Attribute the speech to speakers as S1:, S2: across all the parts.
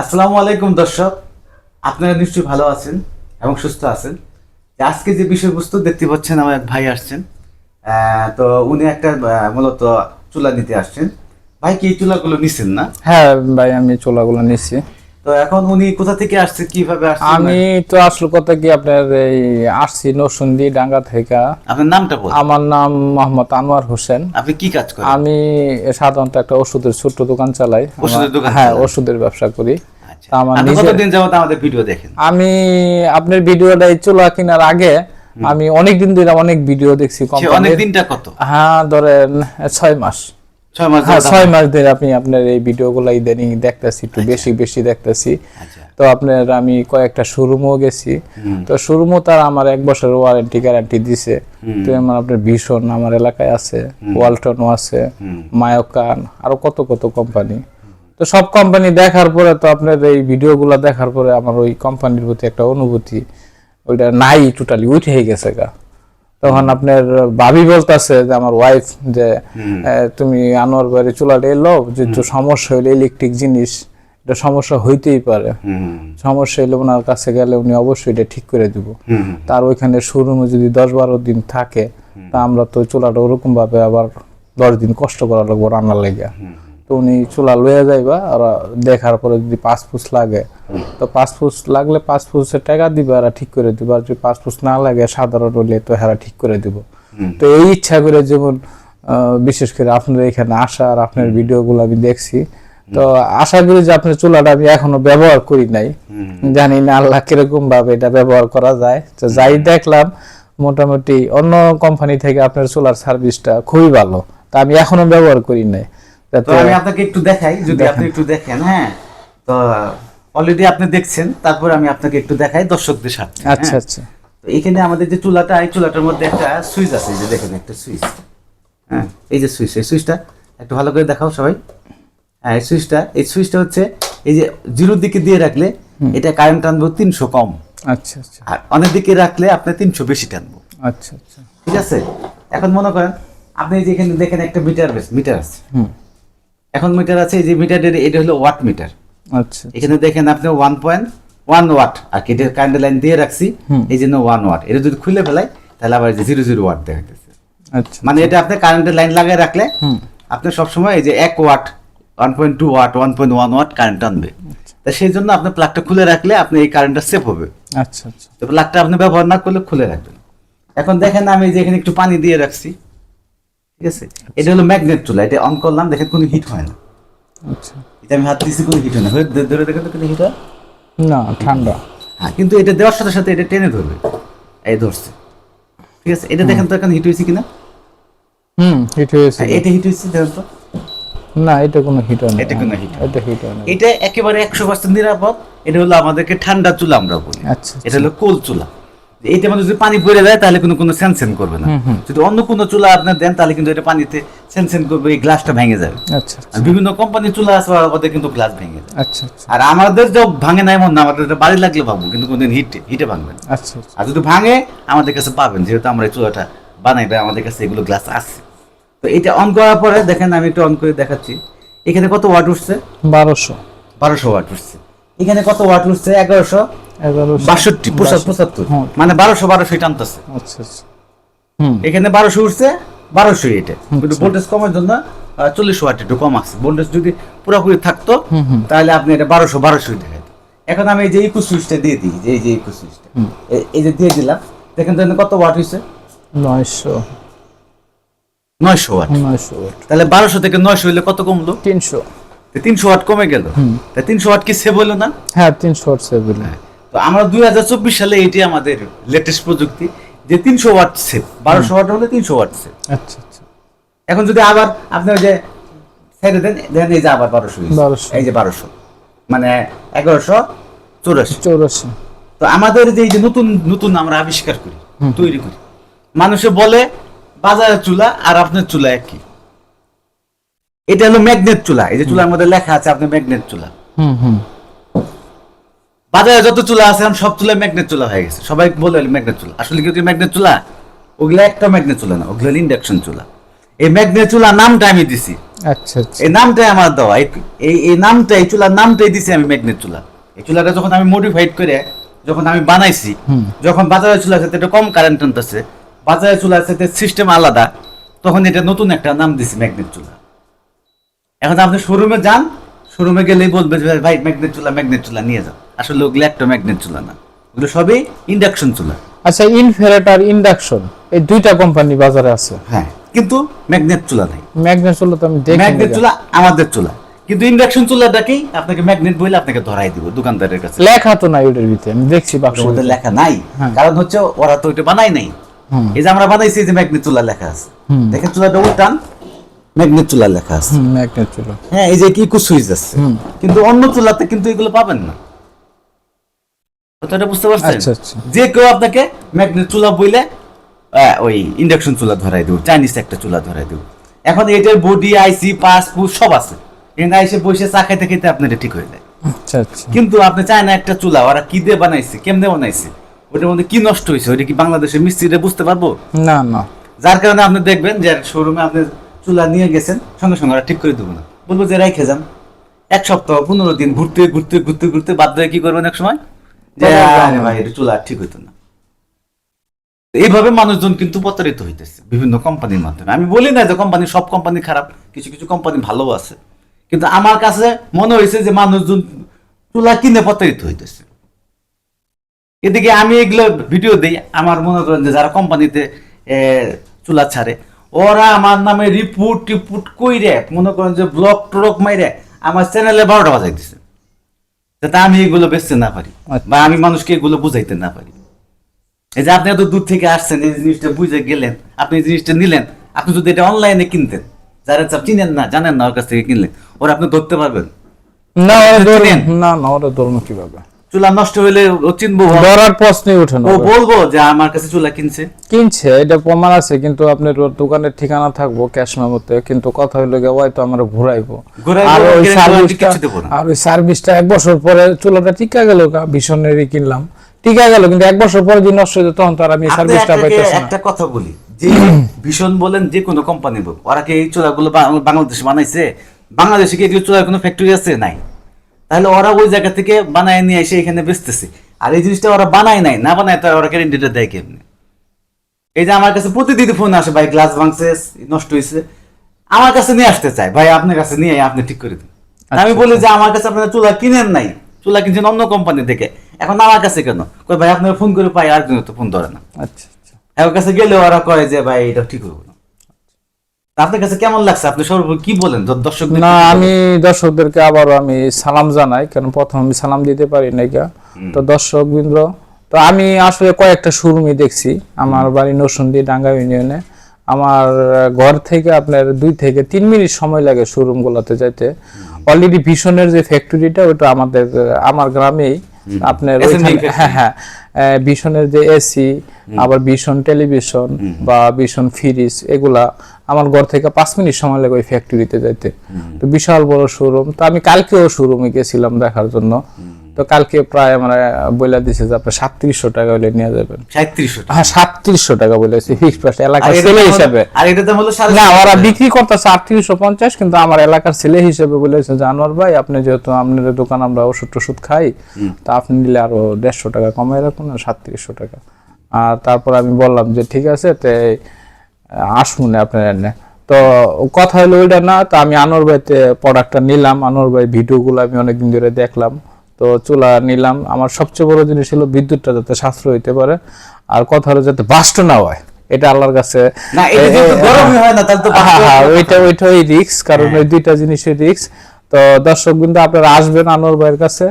S1: আসসালামু আলাইকুম দর্শক। আপনারা নিশ্চয়ই ভালো আছেন এবং সুস্থ আছেন। আজকে যে বিষয়বস্তু দেখতে পাচ্ছেন, আমার এক ভাই আসছেন। তো উনি একটা মূলত চুলা নিতে আসছেন। ভাই কি এই চুলাগুলো নিছেন না?
S2: হ্যাঁ ভাই, আমি চুলাগুলো নিচ্ছি
S1: তো এখন উনি কোথা থেকে আসছে কীভাবে আসছে?
S2: আমি তো আসলে কথা কি আপনার এই আসছি ডাঙ্গা থেকে।
S1: আপনার নামটা বল
S2: আমার নাম মোহাম্মদ আনোয়ার হোসেন।
S1: আপনি কি কাজ করেন?
S2: আমি সাধারণত একটা ওষুধের ছোট্ট দোকান চালাই।
S1: ওষুধের দোকান
S2: হ্যাঁ ওষুধের ব্যবসা করি।
S1: আচ্ছা।
S2: আমার
S1: কতদিন যাবত আমাদের ভিডিও দেখেন?
S2: আমি আপনার ভিডিওটা চুলা কেনার আগে আমি অনেক দিন ধরে অনেক ভিডিও দেখছি
S1: অনেক দিনটা কত?
S2: হ্যাঁ ধরেন ছয় মাস।
S1: ছয় মাস
S2: হ্যাঁ ধরে আপনি আপনার এই ভিডিওগুলো ইদানিং দেখতেছি একটু বেশি বেশি দেখতেছি।
S1: আচ্ছা।
S2: তো আপনার আমি কয়েকটা শোরুমও গেছি। তো শোরুমও তার আমার এক বছরের ওয়ারেন্টি গ্যারান্টি দিছে। তো আমার আপনার ভীষণ আমার এলাকায় আছে ওয়ালটনও আছে মায়োকান আরও কত কত কোম্পানি তো সব কোম্পানি দেখার পরে তো আপনার এই ভিডিওগুলো দেখার পরে আমার ওই কোম্পানির প্রতি একটা অনুভূতি ওইটা নাই টোটালি উঠে গেছে গা। তখন আপনার ভাবি বলতেছে যে আমার ওয়াইফ যে তুমি আনোয়ার বাড়ি চুলাটা এলো যে সমস্যা হইলে ইলেকট্রিক জিনিস এটা সমস্যা হইতেই পারে। সমস্যা হলে ওনার কাছে গেলে উনি অবশ্যই এটা ঠিক করে দিব। তার ওইখানে শোরুমে যদি দশ বারো দিন থাকে তা আমরা তো চুলাটা ওরকম ভাবে আবার দশ দিন কষ্ট করা লাগবো রান্নার লেগে। তো উনি চুলা লয়ে যাইবা আর দেখার পরে যদি পাঁচ ফুস লাগে তো পাঁচ ফুস লাগলে পাঁচ ফুসের টাকা দিবে আর ঠিক করে দিব। আর যদি পাঁচ ফুস না লাগে সাধারণ হলে তো হেরা ঠিক করে দিব। তো এই ইচ্ছা করে যেমন বিশেষ করে আপনার এখানে আসা আর আপনার ভিডিওগুলো আমি দেখছি। তো আশা করি যে আপনার চুলাটা আমি এখনও ব্যবহার করি নাই। জানি না আল্লাহ কীরকম ভাবে এটা ব্যবহার করা যায়। তো যাই দেখলাম মোটামুটি অন্য কোম্পানি থেকে আপনার চুলার সার্ভিসটা খুবই ভালো। তা আমি এখনও ব্যবহার করি নাই।
S1: তো আমি আপনাকে একটু দেখাই যদি আপনি একটু দেখেন হ্যাঁ? তো অলরেডি আপনি দেখছেন তারপর আমি আপনাকে একটু দেখাই দর্শকদের সাথে
S2: আচ্ছা
S1: হ্যাঁ?
S2: আচ্ছা
S1: তো এখানে আমাদের যে চুলাটা এই চুলাটার মধ্যে একটা সুইচ আছে এই যে দেখেন একটা সুইচ হ্যাঁ? এই যে সুইচ এই সুইচটা একটু ভালো করে দেখাও সবাই। হ্যাঁ এই সুইচটা এই সুইচটা হচ্ছে এই যে জিরোর দিকে দিয়ে রাখলে এটা কারেন্ট টানবো তিনশো কম।
S2: আচ্ছা আচ্ছা।
S1: আর অনেক দিকে রাখলে আপনি তিনশো বেশি টানবো।
S2: আচ্ছা আচ্ছা।
S1: ঠিক আছে? এখন মনে করেন আপনি এই যে এখানে দেখেন একটা মিটার মিটার আছে।
S2: হুম।
S1: এখন মিটার আছে এই যে মিটারের এটা হলো ওয়াট মিটার
S2: আচ্ছা।
S1: এখানে দেখেন আপনি ওয়ান পয়েন্ট ওয়ান ওয়াট আর কি এটা কারেন্ট লাইন দিয়ে রাখছি এই জন্য ওয়ান ওয়াট এটা যদি খুলে ফেলাই তাহলে আবার জিরো জিরো ওয়াট দেখাতেছে
S2: আচ্ছা।
S1: মানে এটা আপনি কারেন্টের লাইন লাগিয়ে রাখলে আপনি সবসময় এই যে এক watt one point two watt one point one watt current আনবে। তা সেই জন্য আপনি প্লাগটা খুলে রাখলে আপনি এই কারেন্টটা সেভ হবে।
S2: আচ্ছা আচ্ছা।
S1: তো প্লাগটা আপনি ব্যবহার না করলে খুলে রাখবেন। এখন দেখেন আমি যে এখানে একটু পানি দিয়ে রাখছি। ঠিক আছে? এটা হলো ম্যাগনেট চুলা এটা অন করলাম দেখেন কোনো হিট হয় না।
S2: আচ্ছা।
S1: এটা আমি হাত দিচ্ছি কোনো হিট হয় না। ধরে- দেখেন তো কোনো হিট হয়?
S2: না ঠান্ডা।
S1: হ্যাঁ কিন্তু এটা দেওয়ার সাথে সাথে এটা টেনে ধরবে। এই ধরছে। ঠিক আছে? এটা দেখেন তো এখন হিট হয়েছে কিনা?
S2: হুম হিট হয়েছে।
S1: হ্যাঁ, এটা হিট হয়েছে দেখেন তো।
S2: না এটা কোনো হিট হয় না।
S1: এটা কোনো হিট
S2: এটা হিট হয় না।
S1: এটা একেবারে একশো পার্সেন্ট নিরাপদ। এটা হলো আমাদেরকে ঠান্ডা চুলা আমরা বলি।
S2: আচ্ছা
S1: এটা হলো কোল চুলা। এইটার মধ্যে যদি পানি পড়ে যায় তাহলে কোনো কোনো সেনসেন করবে না। যদি অন্য কোনো চুলা আপনি দেন তাহলে কিন্তু এটা পানিতে সেনসেন করবে এই গ্লাসটা ভেঙে যাবে।
S2: আচ্ছা
S1: বিভিন্ন কোম্পানির চুলা আছে ওদের কিন্তু গ্লাস ভেঙে যায়।
S2: আচ্ছা আচ্ছা।
S1: আর আমাদের যে ভাঙে না এমন না আমাদের বাড়ি লাগলে ভাববো কিন্তু কোনদিন হিটে হিটে ভাঙবে
S2: আচ্ছা আচ্ছা।
S1: আর যদি ভাঙে আমাদের কাছে পাবেন যেহেতু আমরা এই চুলাটা বানাই আমাদের কাছে এগুলো গ্লাস আছে। তো এটা অন করার পরে দেখেন আমি একটু অন করে দেখাচ্ছি। এখানে কত ওয়াট উঠছে?
S2: বারোশো।
S1: বারোশো ওয়াট উঠছে। এখানে কত ওয়াট উঠছে? এগারোশো? বাষট্টি পঁচাত্তর
S2: হুম।
S1: মানে বারোশো বারোশো টানতেছে।
S2: আচ্ছা আচ্ছা।
S1: এখানে বারোশো উঠছে বারোশো এটা কিন্তু ভোল্টেজ কমার জন্য চল্লিশ ওয়াট একটু কম আছে। ভোল্টেজ যদি পুরোপুরি থাকতো তাহলে আপনি এটা বারোশো বারোশোই দেখেন এখন আমি এই যে ইকো সুইচটা দিয়ে দিই যে এই যে ইকো সুইচটা এই যে দিয়ে দিলাম দেখেন তো কত ওয়াট হয়েছে
S2: নয়শো।
S1: নয়শো ওয়াট।
S2: নয়শো ওয়াট।
S1: তাহলে বারোশো থেকে নয়শো হইলে কত কমলো?
S2: তিনশো।
S1: তিনশো ওয়াট কমে গেল। তিনশো ওয়াট কি সেভ হলো না?
S2: হ্যাঁ তিনশো ওয়াট সেভেন
S1: তো আমরা দুই হাজার চব্বিশ সালে এটি আমাদের লেটেস্ট প্রযুক্তি যে তিনশো ওয়াট সেভ বারোশো ওয়াট হলে তিনশো ওয়াট সেভ
S2: আচ্ছা আচ্ছা।
S1: এখন যদি আবার আপনি ওই যে ছেড়ে দেন দেন এই যে আবার বারোশো
S2: 1200
S1: এই যে বারোশো মানে এগারোশো চৌরাশি।
S2: চৌরাশি।
S1: তো আমাদের যে এই যে নতুন নতুন আমরা আবিষ্কার করি তৈরি করি মানুষে বলে বাজারের চুলা আর আপনার চুলা একই। এটা হলো ম্যাগনেট চুলা। এই যে চুলার মধ্যে লেখা আছে আপনার ম্যাগনেট চুলা।
S2: হুম হুম।
S1: বাজারে যত চুলা আছে এখন সব চুলা ম্যাগনেট চুলা হয়ে গেছে। সবাই বলে ম্যাগনেট চুলা। আসলে কি ম্যাগনেট চুলা? ওগুলো একটা ম্যাগনেট চুলা না ওগুলো ইন্ডাকশন চুলা। এই ম্যাগনেট চুলা নামটা আমি দিছি।
S2: আচ্ছা আচ্ছা।
S1: এই নামটাই আমার দেওয়া। এই- এই এই এই চুলার নামটাই দিছি আমি ম্যাগনেট চুলা। এই চুলাটা যখন আমি মডিফাইড করে যখন আমি বানাইছি যখন বাজারের চুলা আছে এটা কম কারেন্ট টানতেছে বাজারের চুলা আছে সিস্টেম আলাদা তখন এটা নতুন একটা নাম দিছি ম্যাগনেট চুলা। এখন আপনি শোরুমে যান শোরুমে গেলেই বলবে যে ভাই ম্যাগনেট চুলা ম্যাগনেট চুলা নিয়ে যান আসলে ওগুলো একটা ম্যাগনেট চুলা না। ওগুলো সবই ইন্ডাকশন চুলা।
S2: আচ্ছা ইনফেরেটার ইন্ডাকশন এই দুইটা কোম্পানি বাজারে আছে?
S1: হ্যাঁ কিন্তু ম্যাগনেট চুলা নাই।
S2: ম্যাগনেট চুলা তো আমি দেখি
S1: ম্যাগনেট চুলা আমাদের চুলা। কিন্তু ইন্ডাকশন চুলাটাকেই আপনাকে ম্যাগনেট বইলে আপনাকে ধরাই দিব দোকানদারের কাছে।
S2: লেখা তো নাই ওটার ভিতরে আমি দেখছি বাক্স
S1: ওদের লেখা নাই।
S2: হ্যাঁ।
S1: কারণ হচ্ছে ওরা তো ওইটা বানাই নাই। এই যে আমরা বানাইছি যে ম্যাগনেট চুলা লেখা আছে। দেখেন চুলাটা উল্টান। ম্যাগনেট চুলা লেখা আছে।
S2: ম্যাগনেট চুলা।
S1: হ্যাঁ এই যে ইকো সুইচ আছে। কিন্তু অন্য চুলাতে কিন্তু এগুলো পাবেন না। কথাটা বুঝতে পারছেন?
S2: আচ্ছা, আচ্ছা।
S1: যে কেউ আপনাকে ম্যাগনেট চুলা বইলে ওই ইন্ডাকশন চুলা ধরাই দেব চাইনিজ একটা চুলা ধরাই দেব। এখন এটার বডি আইসি পাসপোর্ট সব আছে। এসে বসে চা খাইতে খাইতে আপনার ঠিক হয়ে যায়।
S2: আচ্ছা
S1: কিন্তু আপনি চায় না একটা চুলা ওরা কি দিয়ে বানাইছে কেমনে বানাইছে? ওটার মধ্যে কি নষ্ট হয়েছে ওটা কি বাংলাদেশের মিস্ত্রিরা বুঝতে পারব?
S2: না না।
S1: যার কারণে আপনি দেখবেন যে শোরুমে আপনি চুলা নিয়ে গেছেন সঙ্গে সঙ্গে ঠিক করে দেবো না। বলব যে রেখে যান। এক সপ্তাহ পনেরো দিন ঘুরতে ঘুরতে ঘুরতে ঘুরতে বাধ্য হয়ে কি করবেন এক সময় যে আরে ভাই এটা চুলা ঠিক হইতো না। এইভাবে মানুষজন কিন্তু প্রতারিত হইতেছে বিভিন্ন কোম্পানির মাধ্যমে। আমি বলি না যে কোম্পানি সব কোম্পানি খারাপ কিছু কিছু কোম্পানি ভালো আছে। কিন্তু আমার কাছে মনে হয়েছে যে মানুষজন চুলা কিনে প্রতারিত হইতেছে। এদিকে আমি এগুলো ভিডিও দিই আমার মনে করেন যে যারা কোম্পানিতে চুলা ছাড়ে ওরা আমার নামে রিপোর্ট টিপুট কইরে মনে করেন যে ব্লক ট্রক মাইরে আমার চ্যানেলে বারোটা বাজাই দিছে। যাতে আমি এগুলো বেচতে না পারি
S2: আচ্ছা।
S1: বা আমি মানুষকে এগুলো বুঝাইতে না পারি। এই যে আপনি এত দূর থেকে আসছেন এই জিনিসটা বুঝে গেলেন আপনি এই জিনিসটা নিলেন আপনি যদি এটা অনলাইনে কিনতেন যারা সব চিনেন না জানেন না ওর কাছ থেকে কিনলেন ওরা আপনি ধরতে পারবেন?
S2: না না না ওরা ধরুন কীভাবে?
S1: চুলা নষ্ট হইলে চিনবো
S2: ধরার প্রশ্নই ওঠে না।
S1: ও। বলব যে আমার কাছে চুলা কিনছে।
S2: কিনছে এটা প্রমাণ আছে কিন্তু আপনার দোকানের ঠিকানা থাকব ক্যাশ মেমোতে কিন্তু কথা হইল ওই তো আমার ঘুরাইবো। আর ওই সার্ভিসটা। আর ওই সার্ভিসটা এক বছর পরে চুলাটা টিকা গেল ভীষণেরই কিনলাম। টিকা গেল কিন্তু এক বছর পরে যদি নষ্ট হয়ে যেত তখন তো আর আমি সার্ভিসটা পাইতেছি না।
S1: একটা কথা বলি যে ভীষণ বলেন যে কোনো কোম্পানি বল ওরা কি এই চুলাগুলো বাংলাদেশে বানাইছে? বাংলাদেশে কি এগুলো চুলার কোনো ফ্যাক্টরি আছে? নাই। তাহলে ওরা ওই জায়গা থেকে বানায় নিয়ে এসে এখানে বেচতেছে। আর এই জিনিসটা ওরা বানায় নাই না বানায় তারা ওরা গ্যারেন্টিটা দেয় কেমনি? এই যে আমার কাছে প্রতিদিন ফোন আসে ভাই গ্লাস ভাঙছে নষ্ট হয়েছে আমার কাছে নিয়ে আসতে চায় ভাই আপনার কাছে নিয়ে আপনি ঠিক করে দিন। আমি বলি যে আমার কাছে আপনারা চুলা কিনেন নাই। চুলা কিনছেন অন্য কোম্পানি থেকে। এখন আমার কাছে কেন? কই ভাই আপনারা ফোন করে পাই আর তো ফোন ধরে না।
S2: আচ্ছা আচ্ছা।
S1: কাছে গেলে ওরা কয় যে ভাই এটা ঠিক হবে না। তা আপনার কাছে কেমন লাগছে? আপনি সর্বোপরি কি বলেন? দর্শক
S2: না আমি দর্শকদেরকে আবারও আমি সালাম জানাই কারণ প্রথম আমি সালাম দিতে পারি না তো দর্শক বৃন্দ তো আমি আসলে কয়েকটা শোরুমই দেখছি আমার বাড়ি নরসুন্দি ডাঙ্গা ইউনিয়নে। আমার ঘর থেকে আপনার দুই থেকে তিন মিনিট সময় লাগে শোরুম গুলাতে যাইতে অলরেডি ভীষণের যে ফ্যাক্টরিটা ওটা আমাদের আমার গ্রামেই। আপনার হ্যাঁ হ্যাঁ। আহ, ভীষণের যে এসি আবার ভীষণ টেলিভিশন বা ভীষণ ফ্রিজ এগুলা আমার ঘর থেকে পাঁচ মিনিট সময় লাগে ওই ফ্যাক্টরিতে যাইতে। তো বিশাল বড় শোরুম তো আমি কালকেও শোরুমে গেছিলাম দেখার জন্য। তো কালকে প্রায় আমার বলে দিছে যে আপনি সাতত্রিশশো টাকা হলে নিয়ে যাবেন। হ্যাঁ সাতত্রিশশো টাকা বলেছে ফিক্সড প্রাইস। এলাকার ছেলে হিসাবে।
S1: আর এটা তো হলো
S2: না ওরা বিক্রি করতেছে আটত্রিশশো পঞ্চাশ কিন্তু আমার এলাকার ছেলে হিসেবে বলেছে জানোয়ার ভাই আপনি যেহেতু আপনার দোকান আমরা ওষুধ টষুধ খাই তা আপনি নিলে আরও দেড়শো টাকা কমাই রাখুন না সাতত্রিশশো টাকা। আর তারপর আমি বললাম যে ঠিক আছে তে আসুন আপনার এনে। তো কথা হলো ওইটা না তো আমি আনোর ভাইতে প্রোডাক্টটা নিলাম। আনোর ভাই ভিডিওগুলো আমি অনেকদিন ধরে দেখলাম। তো চুলা নিলাম। আমার সবচেয়ে বড় জিনিস হলো বিদ্যুৎটা যাতে সাশ্রয় হইতে পারে আর কথা হলো যাতে বাস্ট না হয়। এটা আল্লাহর কাছে
S1: না এটা গরমই হয় না তাহলে তো
S2: হ্যাঁ, হ্যাঁ, ওইটা ওইটাই রিক্স কারণ ওই দুইটা জিনিসের রিক্স তো দর্শক কিন্তু আপনারা আসবেন আনোয়ার ভাইয়ের কাছে।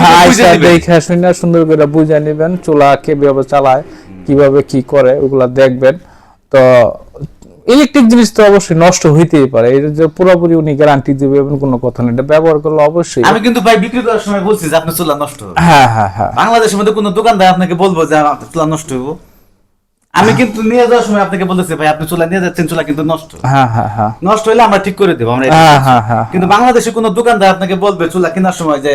S2: হ্যাঁ, দেখে শুনে সুন্দর করে বুঝে নেবেন চুলা কীভাবে চালায় কীভাবে কি করে ওগুলা দেখবেন। তো ইলেকট্রিক জিনিস তো অবশ্যই নষ্ট হইতেই পারে। এটা যে পুরোপুরি উনি গ্যারান্টি দিবে এমন কোনো কথা নেই এটা ব্যবহার করলে অবশ্যই
S1: আমি কিন্তু ভাই বিক্রি করার সময় বলছি যে আপনার চুলা নষ্ট হবে।
S2: হ্যাঁ হ্যাঁ হ্যাঁ।
S1: বাংলাদেশের মধ্যে কোনো দোকানদার আপনাকে বলব যে আপনার চুলা নষ্ট হইব। আমি কিন্তু নিয়ে যাওয়ার সময় আপনাকে বলেছি ভাই আপনি চুলা নিয়ে যাচ্ছেন চুলা কিন্তু নষ্ট।
S2: হ্যাঁ হ্যাঁ হ্যাঁ।
S1: নষ্ট হলে আমরা ঠিক করে দেবো আমরা
S2: হ্যাঁ হ্যাঁ হ্যাঁ।
S1: কিন্তু বাংলাদেশে কোনো দোকানদার আপনাকে বলবে চুলা কেনার সময় যে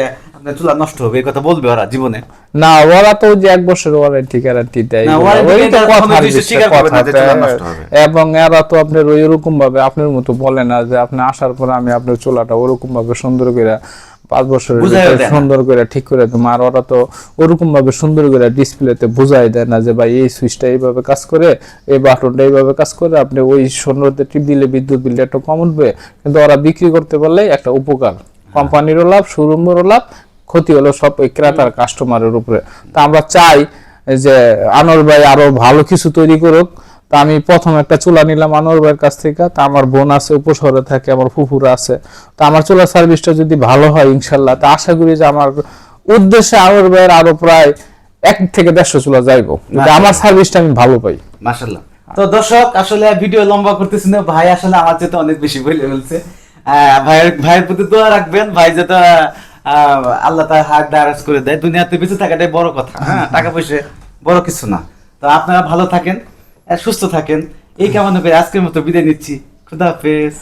S1: চুলা নষ্ট হবে এই কথা বলবে ওরা জীবনে।
S2: না ওরা তো যে এক বছর ওয়ারেন্টি গ্যারান্টি দেয় ওই তো কথা। এবং এরা তো আপনার ওই রকম ভাবে আপনার মতো বলে না যে আপনি আসার পরে আমি আপনার চুলাটা ওরকম ভাবে সুন্দর করে পাঁচ বছরের। সুন্দর করে ঠিক করে দেবো। আর ওরা তো ওরকম ভাবে সুন্দর করে ডিসপ্লেতে বুঝাই দেয় না যে ভাই এই সুইচটা এইভাবে কাজ করে এই বাটনটা এইভাবে কাজ করে আপনি ওই সুন্দরতে টিপ দিলে বিদ্যুৎ বিলটা একটু কম উঠবে। কিন্তু ওরা বিক্রি করতে পারলে একটা উপকার। কোম্পানিরও লাভ শোরুমেরও লাভ ক্ষতি হলো সব ওই ক্রেতার কাস্টমারের উপরে। তা আমরা চাই যে আনোয়ার ভাই আরও ভালো কিছু তৈরি করুক। তা আমি প্রথম একটা চুলা নিলাম আনোয়ার ভাইয়ের কাছ থেকে। তা আমার বোন আছে উপশহরে থাকে আমার ফুফুরা আছে। তা আমার চুলা সার্ভিসটা যদি ভালো হয় ইনশাল্লাহ। তা আশা করি যে আমার উদ্দেশ্যে আনোয়ার ভাইয়ের আরও প্রায় এক থেকে দেড়শো চুলা যাইবো। আমার সার্ভিসটা আমি ভালো পাই।
S1: মাশাল্লাহ তো দর্শক আসলে ভিডিও লম্বা করতেছি না। ভাই আসলে আমার চেয়ে তো অনেক বেশি বলে ফেলছে। ভাইয়ের ভাইয়ের প্রতি দোয়া রাখবেন। ভাই যাতে আহ, আল্লাহ তার হাত দারাজ করে দেয়। দুনিয়াতে বেঁচে থাকাটাই বড় কথা। হ্যাঁ টাকা পয়সা বড় কিছু না। তো আপনারা ভালো থাকেন সুস্থ থাকেন। এই কামনা করে আজকের মতো বিদায় নিচ্ছি। খুদা হাফেজ।